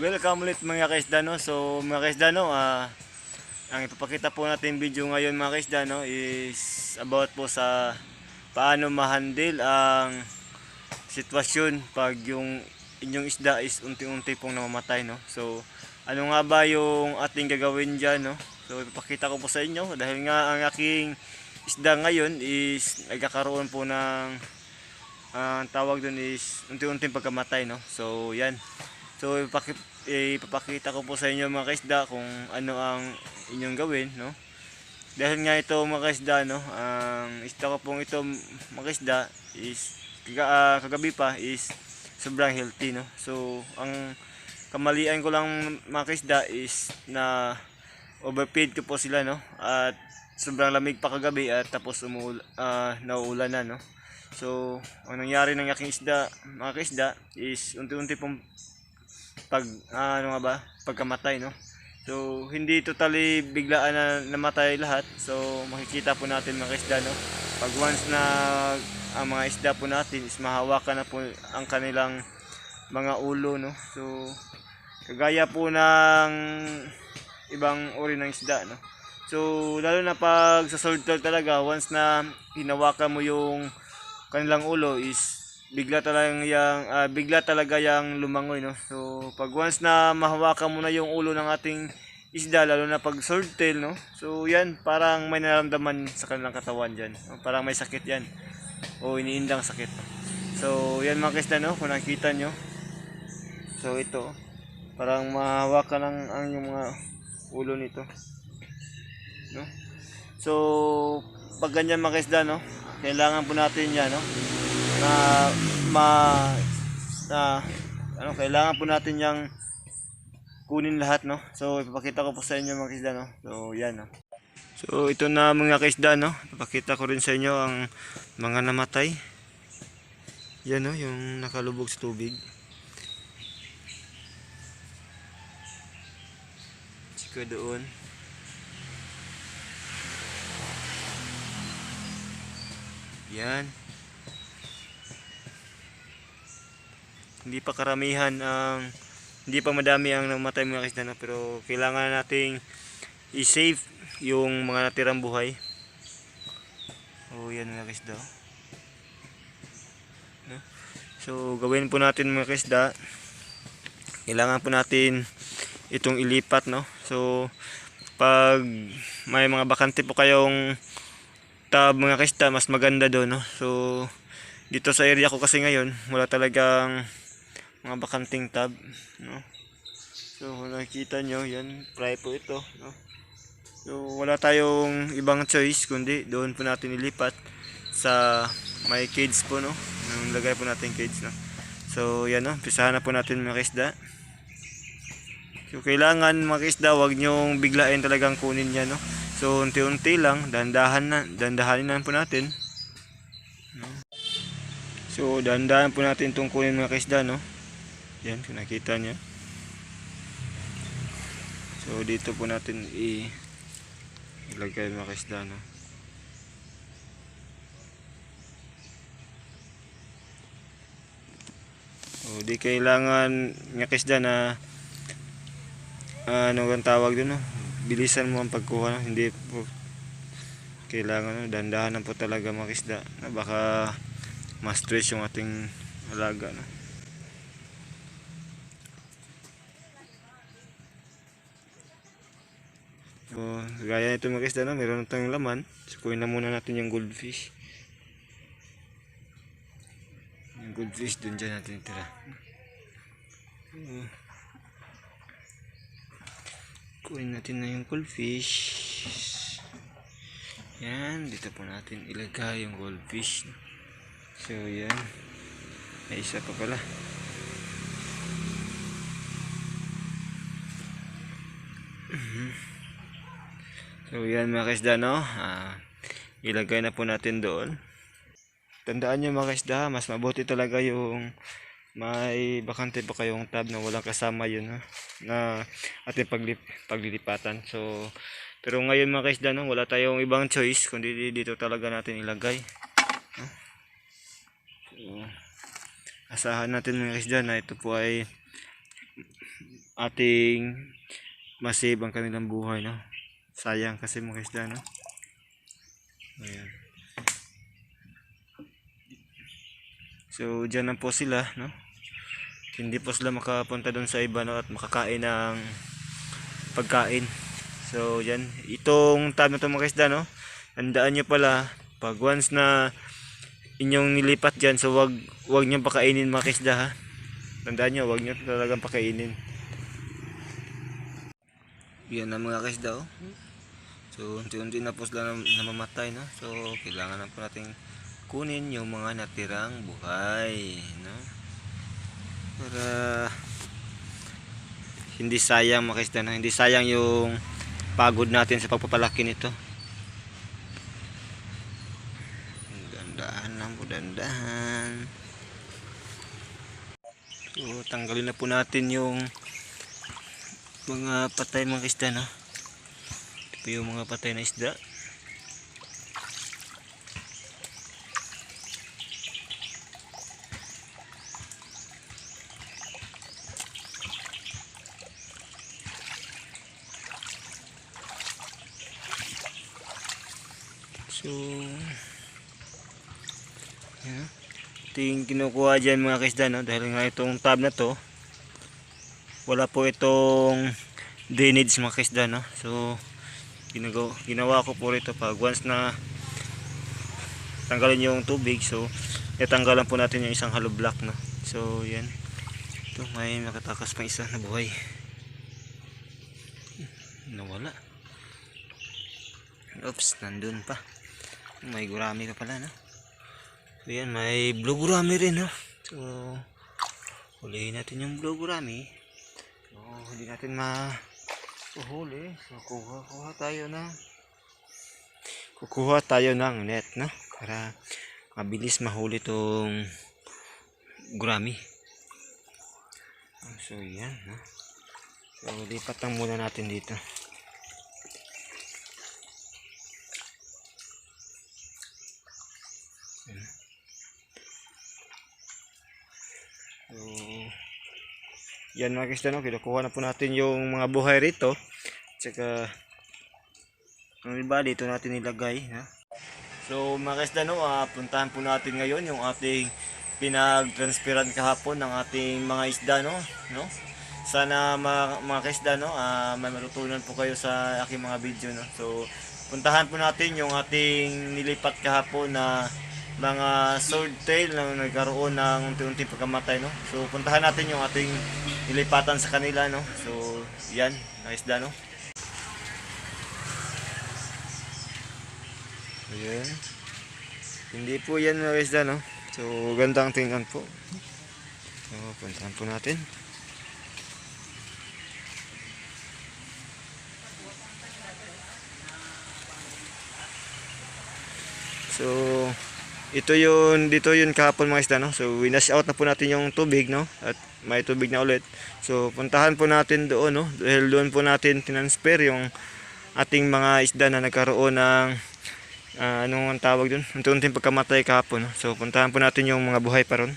welcome ulit mga kaisda no. So mga kaisda no, ah ang ipapakita po natin video ngayon mga kaisda no is about po sa paano ma-handle ang sitwasyon pag yung inyong isda is unti-unti pong namamatay no. So ano nga ba yung ating gagawin diyan no? So ipapakita ko po sa inyo dahil nga ang aking isda ngayon is nagkakaroon po ng ang tawag doon is unti-unting pagkamatay no. So yan. So ipapakita ko po sa inyo mga kaisda kung ano ang inyong gawin no. Dahil nga ito mga kaisda no, ang isda ko pong ito mga kaisda is ah, kagabi pa is sobrang healthy no. So ang kamalian ko lang mga kaisda is na overfeed ko po sila no at sobrang lamig pa kagabi at tapos umuul ah, nauulan na no. So, ang nangyari ng aking isda, mga kaisda, is unti-unti pong pag, ah, ano nga ba, pagkamatay, no? So, hindi totally biglaan na namatay lahat. So, makikita po natin mga kaisda, no? Pag once na ang mga isda po natin is mahawakan na po ang kanilang mga ulo, no? So, kagaya po ng ibang uri ng isda, no? So, lalo na pag sa sword talaga, once na hinawakan mo yung kanilang ulo is bigla talagang yang ah, bigla talaga yang lumangoy no. So pag once na mahawakan mo na yung ulo ng ating isda lalo na pag sword tail no. So yan parang may nararamdaman sa kanilang katawan diyan. Parang may sakit yan. O iniindang sakit. So yan mga kisda no, kung nakita nyo. So ito parang mahawakan ang, ang yung mga ulo nito. No? So pag ganyan mga kisda no, kailangan po natin yan no na ma na ano kailangan po natin yang kunin lahat no? So ipapakita ko po sa inyo mga kisda no? So yan no? So ito na mga kisda no? Ipapakita ko rin sa inyo ang mga namatay. Yan no? Yung nakalubog sa tubig. Tsika doon. Yan. Hindi pa karamihan ang hindi pa madami ang namatay mga kisda no? pero kailangan nating i-save yung mga natirang buhay. Oh, yan mga kisda. No? So, gawin po natin mga kisda. Kailangan po natin itong ilipat, no? So, pag may mga bakante po kayong tab mga kista mas maganda doon no so dito sa area ko kasi ngayon wala talagang mga bakanting tab no? So kung nakikita nyo yan fry po ito no? So wala tayong ibang choice kundi doon po natin ilipat sa may cage po no? Yung lagay po natin cage no? So yan no? Pisahan na po natin mga kisda so kailangan mga kisda wag nyong biglain talagang kunin yan no? So unti-unti lang, dandahan na, dandahanin na po natin. No? So dandahan po natin itong kunin mga kaisda, no? Yan, kung nakita niyo. So dito po natin i ilagay mga kaisda, no? So di kailangan mga kaisda na ah, ano ang tawag doon, no? bilisan mo ang pagkuha no? hindi po kailangan no? dandahan po talaga mga isda na baka ma-stress yung ating alaga no? So gaya nito mga isda no? meron na tayong laman sukuin na muna natin yung goldfish yung goldfish dun dyan natin tira so, natin na yung goldfish. Yan, dito po natin ilagay yung goldfish. So, yan. May isa pa pala. Mhm. So, yan mga kaisda, no? Ah, ilagay na po natin doon. Tandaan nyo mga kaisda, mas mabuti talaga yung may bakante pa kayong tab na walang kasama yun ha, na ating paglip, paglilipatan so pero ngayon mga kaisda no, wala tayong ibang choice kundi dito talaga natin ilagay no? so, asahan natin mga kaisda na ito po ay ating masave ang kanilang buhay, no? Sayang kasi mga isda, no? Ayan. So, dyan lang po sila, no? Hindi po sila makapunta doon sa iba, no? At makakain ng pagkain. So, yan. Itong tab na ito mga isda, no? Tandaan nyo pala, pag once na inyong nilipat dyan, so wag, wag nyo pakainin mga isda, ha? Tandaan nyo, wag nyo talagang pakainin. Yan na mga kaisda, oh. So, unti-unti na po sila nam- namamatay, no? So, kailangan na po natin kunin yung mga natirang buhay, no? Para hindi sayang mga kaisda, no? Hindi sayang yung pagod natin sa pagpapalaki nito. Dandahan lang po, dandahan. So, tanggalin na po natin yung mga patay mga isda, no? Po yung mga patay na isda. So, yan. Ito yung kinukuha dyan mga kaisda, no? Dahil nga itong tab na to, wala po itong drainage mga kaisda, no? So, ginagawa, ginawa ko po rito pag once na tanggalin yung tubig, so, itanggalan po natin yung isang hollow block, no? So, yan. Ito, may nakatakas pa isa na buhay. Nawala. Oops, nandun pa. May gurami pa pala, no? So, yan, may blue gurami rin, no? So, hulihin natin yung blue gurami. So, hindi natin ma uhuli. So, kuha, tayo na kukuha tayo ng net, no? Para mabilis mahuli tong gurami. So, yan, no? So, lipat lang muna natin dito. Yan mga kisda, no? Kinukuha na po natin yung mga buhay rito. Tsaka, ang iba dito natin nilagay. Ha? So mga kisda, no? ah, puntahan po natin ngayon yung ating pinag-transferan kahapon ng ating mga isda, no? no? Sana mga, mga kisda, no? ah, may matutunan po kayo sa aking mga video, no? So, puntahan po natin yung ating nilipat kahapon na mga sword tail na nagkaroon ng unti-unti pagkamatay no. So puntahan natin yung ating nilipatan sa kanila no. So yan, nice da no. Ayan. Hindi po yan mga isda no. So gandang tingnan po. So puntahan po natin. So ito yun dito yun kahapon mga isda no? So winash out na po natin yung tubig no? At may tubig na ulit. So puntahan po natin doon no? Dahil doon po natin transfer yung ating mga isda na nagkaroon ng ah, anong ang tawag doon unti-unting pagkamatay kahapon no? so puntahan po natin yung mga buhay pa ron.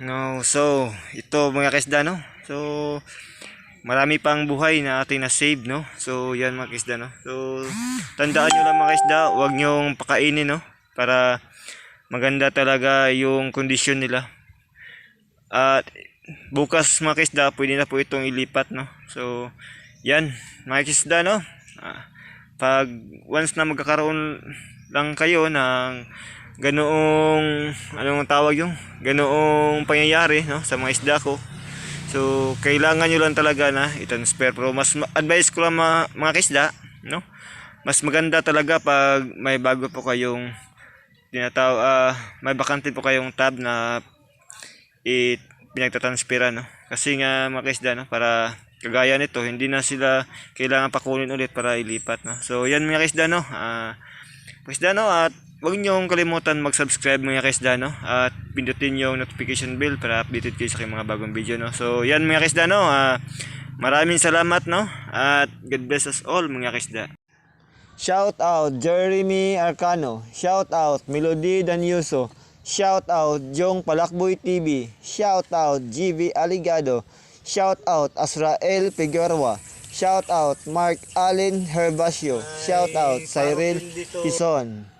No, so ito mga kaisda no. So marami pang buhay na ating na-save no. So yan mga kaisda no. So tandaan nyo lang mga kaisda, huwag nyong pakainin no para maganda talaga yung kondisyon nila. At bukas mga kaisda, pwede na po itong ilipat no. So yan mga kaisda no. Ah, pag once na magkakaroon lang kayo ng ganoong anong tawag yung ganoong pangyayari no sa mga isda ko so kailangan nyo lang talaga na i-transfer. Pero mas ma- advice ko lang mga, mga kisda no? Mas maganda talaga pag may bago po kayong tinataw ah may bakante po kayong tab na i pinagtatransfera no? Kasi nga mga kisda no? Para kagaya nito hindi na sila kailangan pakunin ulit para ilipat no? So yan mga kisda no? Ah Kisda no? At huwag niyong kalimutan mag-subscribe mga kaisda no? At pindutin yung notification bell para updated kayo sa aking mga bagong video no? So yan mga kaisda no? Uh, maraming salamat no? At God bless us all mga kaisda. Shout out Jeremy Arcano. Shout out Melody Danyuso Shout out Jong Palakboy TV Shout out GV Aligado. Shout out Azrael Figueroa. Shout out Mark Allen Herbacio. Shout out Cyril Pison